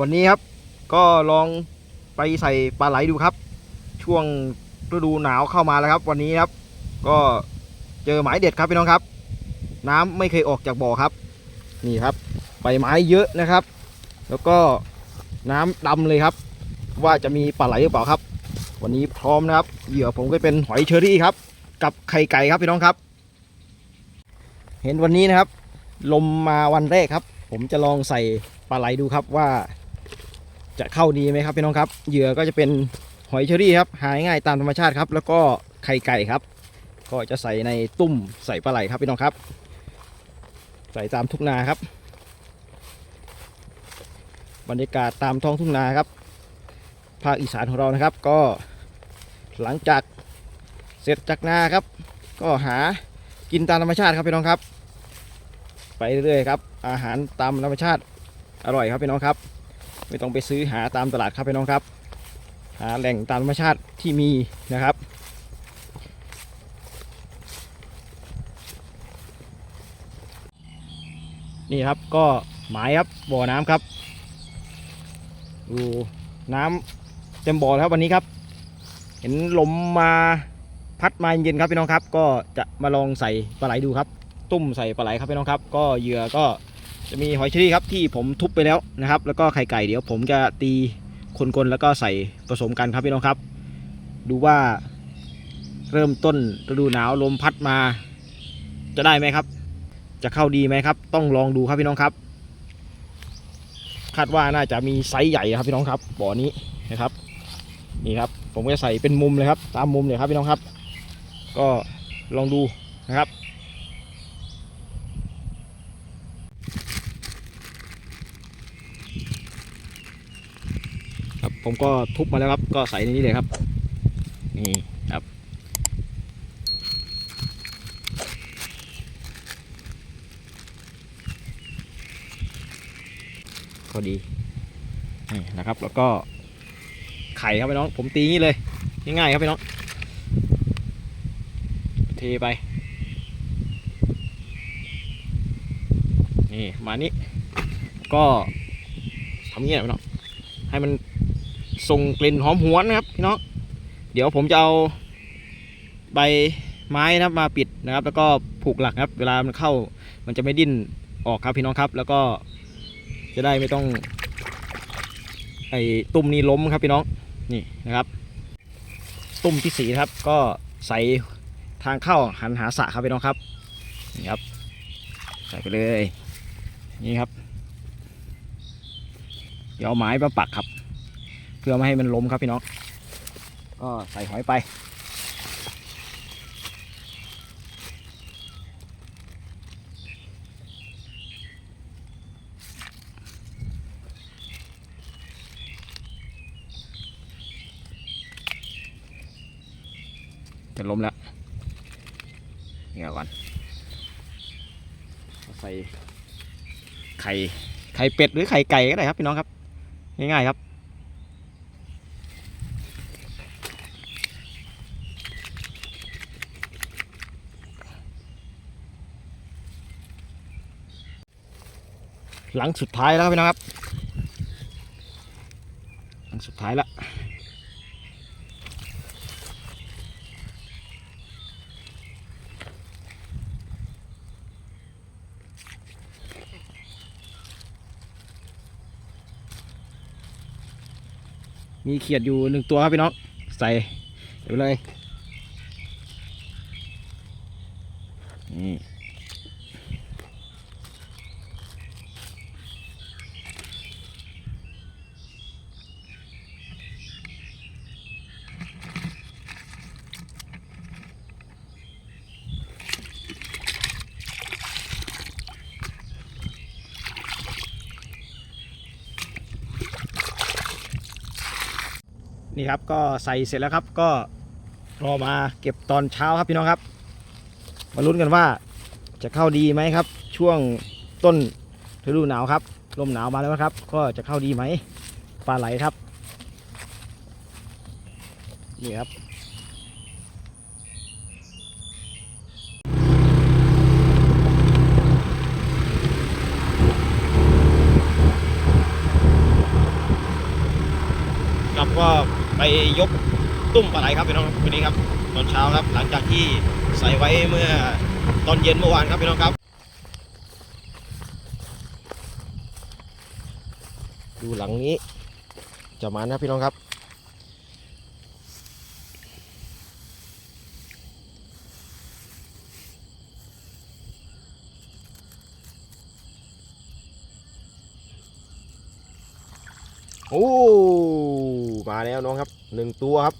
วันนี้ครับก็ลองไปใส่ปลาไหลดูครับ ช่วงฤดูหนาวเข้ามาแล้วครับ วันนี้ครับ ก็เจอหมายเด็ดครับพี่น้องครับ น้ำไม่เคยออกจากบ่อครับ นี่ครับใบไม้เยอะนะครับ แล้วก็น้ำดำเลยครับ ว่าจะมีปลาไหลหรือเปล่าครับ วันนี้พร้อมนะครับ เหยื่อผมก็เป็นหอยเชอรี่ครับ กับไข่ไก่ครับพี่น้องครับ เห็นวันนี้นะครับ ลมมาวันแรกครับ ผมจะลองใส่ปลาไหลดูครับว่า จะเข้าดีไหมครับพี่น้องครับเหยื่อก็จะเป็นหอยเชอรี่ครับหาง่ายตามธรรมชาติครับ แล้วก็ไข่ไก่ครับ ก็จะใส่ในตุ้มใส่ปลาไหลครับพี่น้องครับ ใส่ตามทุ่งนาครับ บรรยากาศตามท้องทุ่งนาครับภาคอีสานของเรานะครับ ก็หลังจากเสร็จจากนาครับ ก็หากินตามธรรมชาติครับพี่น้องครับ ไปเรื่อยๆครับ อาหารตามธรรมชาติอร่อยครับพี่น้องครับ ไม่ต้องไปซื้อหาตามตลาดครับพี่น้องครับ หาแหล่งตามธรรมชาติที่มีนะครับ นี่ครับก็หมายครับบ่อน้ำครับดูน้ำเต็มบ่อแล้วครับวันนี้ครับ เห็นลมมาพัดมาเย็นๆครับพี่น้องครับ ก็จะมาลองใส่ปลาไหลดูครับ ตุ้มใส่ปลาไหลครับพี่น้องครับ ก็เหยื่อก็ จะมีหอยเชอรี่ครับที่ผมทุบไปแล้วนะครับ แล้วก็ไข่ไก่เดี๋ยวผมจะตีคนๆแล้วก็ใส่ผสมกันครับพี่น้องครับ ดูว่าเริ่มต้นฤดูหนาวลมพัดมา จะได้ไหมครับ จะเข้าดีไหมครับ ต้องลองดูครับพี่น้องครับ คาดว่าน่าจะมีไซส์ใหญ่ครับพี่น้องครับบ่อนี้นะครับนี่ครับ ผมก็จะใส่เป็นมุมเลยครับ ตามมุมเลยครับพี่น้องครับ ก็ลองดูนะครับ ครับ ผมก็ทุบมาแล้วครับ ก็ใส่ในนี้เลยครับ นี่ครับ ก็ดี นี่นะครับ แล้วก็ไข่ครับพี่น้อง ผมตีงี้เลย ง่ายๆครับพี่น้อง เทไป นี่ มานี้ ก็ทำเงี้นะพี่น้อง ให้มัน ส่งกลิ่นหอมหวนนะครับพี่น้องเดี๋ยวผมจะเอาใบไม้นะครับมาปิดนะครับ แล้วก็ผูกหลักครับ เวลามันเข้ามันจะไม่ดิ้นออกครับพี่น้องครับ แล้วก็จะได้ไม่ต้องไอ้ตุ่มนี้ล้มครับพี่น้องนี่นะครับ ตุ่มที่สีครับ ก็ใส่ทางเข้าหันหาสะครับพี่น้องครับนี่ครับ ใส่ไปเลยนี่ครับเดี๋ยวไม้มาปักครับ พื่อไม่ให้มันล้มครับพี่น้องก็ใส่หอยไป จะล้มแล้วนี่ก่อนใส่ไข่ไข่เป็ดหรือไข่ไก่ก็ได้ครับพี่น้องครับ ง่ายๆครับ หลังสุดท้ายแล้วครับพี่น้องครับ หลังสุดท้ายแล้วมีเขียดอยู่หนึ่งตัวครับพี่น้อง ใส่เดี๋ยวไปเลยนี่ นี่ครับก็ใส่เสร็จแล้วครับก็รอมาเก็บตอนเช้าครับพี่น้องครับ มาลุ้นกันว่าจะเข้าดีไหมครับ ช่วงต้นฤดูหนาวครับ ลมหนาวมาแล้วครับ ก็จะเข้าดีไหมปลาไหลครับนี่ครับก็ ไปยกตุ้มปลาไหลครับพี่น้องครับวันนี้ครับตอนเช้าครับ หลังจากที่ใส่ไว้เมื่อตอนเย็นเมื่อวานครับพี่น้องครับ ดูหลังนี้จะมานะพี่น้องครับโอ้ มาแล้วน้องครับหนึ่งตัวครับ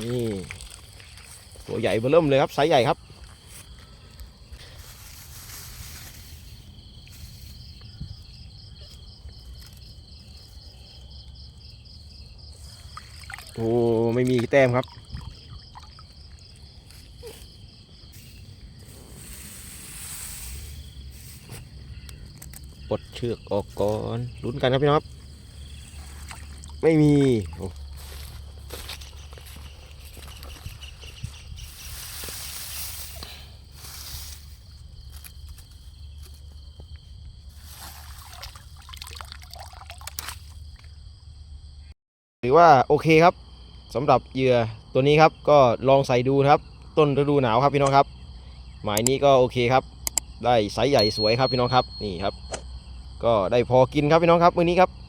นี่ ตัวใหญ่เบอเริ่มเลยครับไซส์ใหญ่ครับ โอ้ไม่มีแต้มครับ ปลดเชือกออกก่อนลุ้นกันครับพี่น้องครับ ไม่มีถือว่าโอเคครับสำหรับเหยื่อตัวนี้ครับก็ลองใส่ดูครับ ต้นฤดูหนาวครับพี่น้องครับ หมายนี้ก็โอเคครับ ได้ไซส์ใหญ่สวยครับพี่น้องครับนี่ครับ ก็ได้พอกินครับพี่น้องครับมื้อนี้ครับ